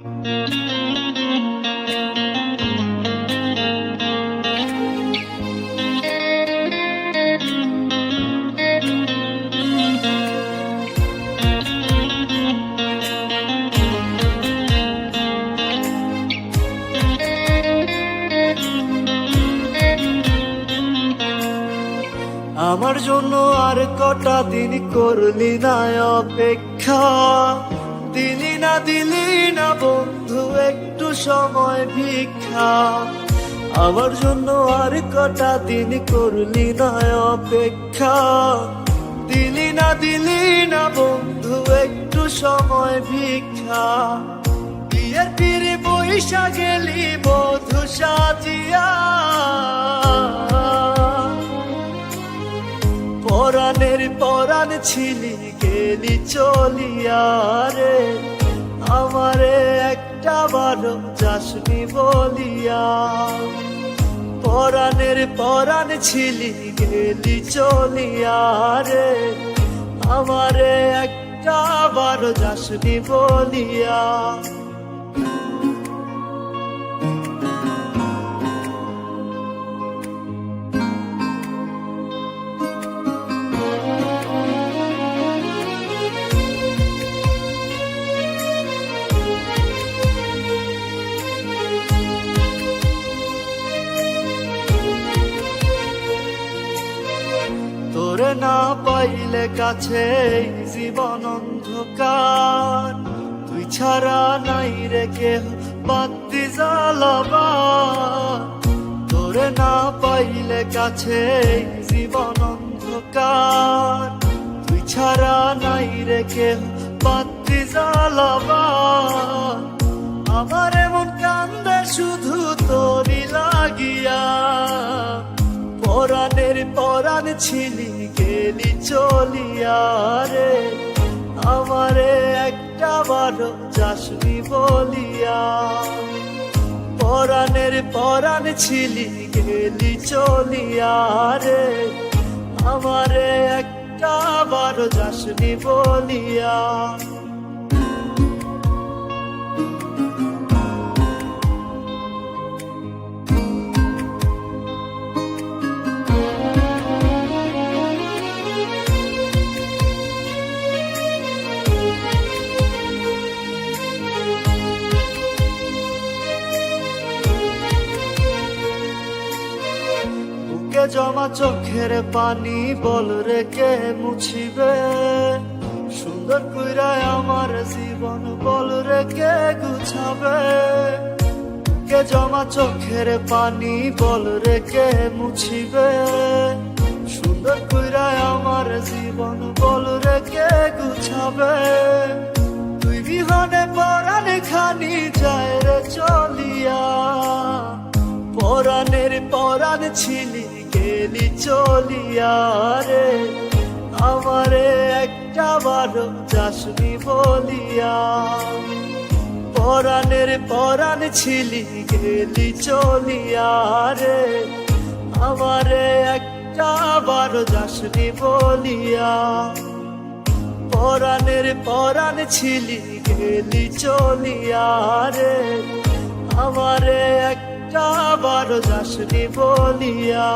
আমার জন্য আর কটা দিন করলি না অপেক্ষা। দিলি না দিলি না বন্ধু, একটু সময় ভিক্ষা। আমার জন্য আর কটা দিন করলি না অপেক্ষা। দিলি না দিলি না বন্ধু, একটু সময় ভিক্ষা। বিয়ের পিড়ে বৈশা গেলি বধু সাজিয়া। পরাণের পরাণ ছিলি, গেলি চলিয়া রে। বারো যাসনি বলিয়া। পরাণের পরাণ ছিলি গেলি চলিয়া রে। আমারে একটা বারো যাসনি বলিয়া। না পাইলে কাছে জীবন অন্ধকার। তুই ছাড়া নাই রে কেহ বাতি জ্বালাবা তোরে না পাইলে কাছে জীবন অন্ধকার। তুই ছাড়া নাই রে কেহ বাতি জ্বালাবা আমার এমন কান্দে শুধু তোরি লাগিয়া। পরাণের পরাণ ছিলি চলিয়া রে, আমারে একটা বারো যাসনি বলিয়া। পরাণের পরাণ ছিলি, গেলি চলিয়া রে, আমারে একটা বারো যাসনি বলিয়া। বুকে জমা চোখের পানি বল রে কে মুছিবে। সুন্দর কইরায় আমার জীবন বল রে কে গুছাবে। বুকে জমা চোখের পানি বল রে কে মুছিবে। সুন্দর কইরায় আমার জীবন বল রে কে গুছাবে। তুই বিহনে পরানে খানি যায় রে চলিয়া। পরাণের পরাণ ছিলি গেলি চলিয়া রে, আমারে একটা বারো যাসনি বলিয়া। পরাণের পরাণ ছিলি গেলি চলিয়া রে, আমারে একটা বারো যাসনি বলিয়া। পরাণের পরাণ ছিলি গেলি চলিয়া রে, আমারে একটা বারো যাসনি বলিয়া।